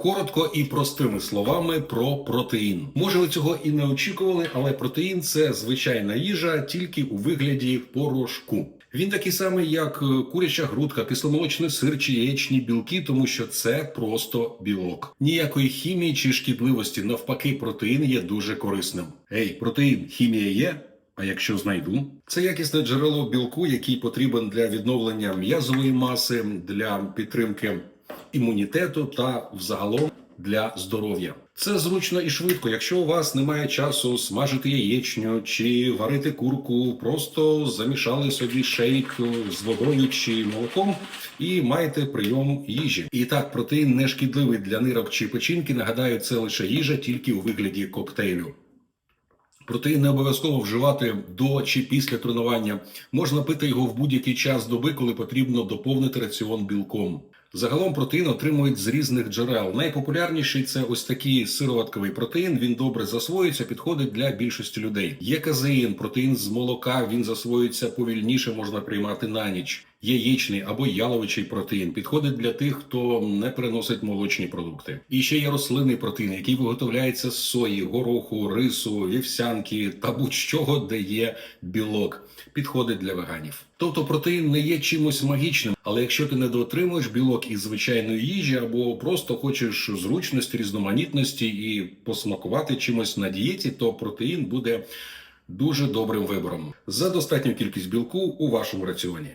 Коротко і простими словами про протеїн. Може, ви цього і не очікували, але протеїн це звичайна їжа тільки у вигляді порошку. Він такий самий, як е, куряча грудка, кисломолочний сир чи яєчні білки, тому що це просто білок. Ніякої хімії чи шкідливості, навпаки, протеїн є дуже корисним. Ей, протеїн, хімія є? А якщо знайду, це якісне джерело білку, який потрібен для відновлення м'язової маси, для підтримки імунітету та взагалом для здоров'я. Це зручно і швидко. Якщо у вас немає часу смажити яєчню чи варити курку, просто замішали собі шейк з водою чи молоком і маєте прийом їжі. І так, протеїн не шкідливий для нирок чи печінки. Нагадаю, це лише їжа, тільки у вигляді коктейлю. Протеїн не обов'язково вживати до чи після тренування. Можна пити його в будь-який час доби, коли потрібно доповнити раціон білком. Загалом протеїн отримують з різних джерел. Найпопулярніший це ось такий сироватковий протеїн. Він добре засвоюється, підходить для більшості людей. Є казеїн, протеїн з молока. Він засвоюється повільніше, можна приймати на ніч. Яєчний або яловичий протеїн підходить для тих, хто не переносить молочні продукти. І ще є рослинний протеїн, який виготовляється з сої, гороху, рису, вівсянки та будь-чого, де є білок. Підходить для веганів. Тобто протеїн не є чимось магічним, але якщо ти не дотримуєш білок із звичайної їжі, або просто хочеш зручності, різноманітності і посмакувати чимось на дієті, то протеїн буде дуже добрим вибором за достатню кількість білку у вашому раціоні.